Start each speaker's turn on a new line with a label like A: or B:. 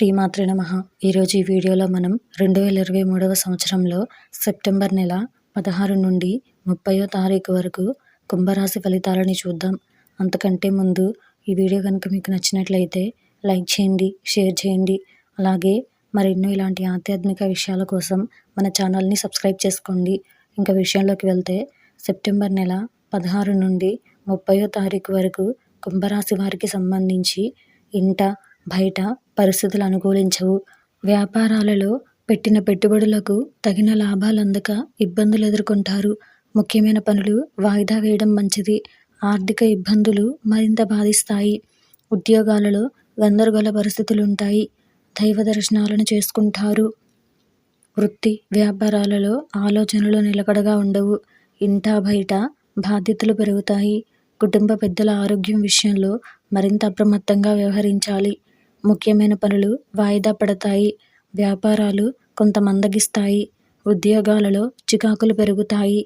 A: శ్రీమాత్రి నమ. ఈరోజు ఈ వీడియోలో మనం రెండు వేల ఇరవై మూడవ సంవత్సరంలో సెప్టెంబర్ నెల పదహారు నుండి ముప్పయో తారీఖు వరకు కుంభరాశి ఫలితాలని చూద్దాం. అంతకంటే ముందు ఈ వీడియో కనుక మీకు నచ్చినట్లయితే లైక్ చేయండి షేర్ చేయండి. అలాగే మరెన్నో ఇలాంటి ఆధ్యాత్మిక విషయాల కోసం మన ఛానల్ని సబ్స్క్రైబ్ చేసుకోండి. ఇంకా విషయంలోకి వెళ్తే సెప్టెంబర్ నెల పదహారు నుండి ముప్పయో తారీఖు వరకు కుంభరాశి వారికి సంబంధించి ఇంట బయట పరిస్థితులు అనుకూలించవు. వ్యాపారాలలో పెట్టిన పెట్టుబడులకు తగిన లాభాలు అందక ఇబ్బందులు ఎదుర్కొంటారు. ముఖ్యమైన పనులు వాయిదా వేయడం మంచిది. ఆర్థిక ఇబ్బందులు మరింత బాధిస్తాయి. ఉద్యోగాలలో గందరగోళ పరిస్థితులు ఉంటాయి దైవ దర్శనాలను చేసుకుంటారు. వృత్తి వ్యాపారాలలో ఆలోచనలు నిలకడగా ఉండవు. ఇంటా బయట బాధ్యతలు పెరుగుతాయి. కుటుంబ పెద్దల ఆరోగ్యం విషయంలో మరింత అప్రమత్తంగా వ్యవహరించాలి. ముఖ్యమైన పనులు వాయిదా పడతాయి. వ్యాపారాలు కొంత మందగిస్తాయి ఉద్యోగాలలో చికాకులు పెరుగుతాయి.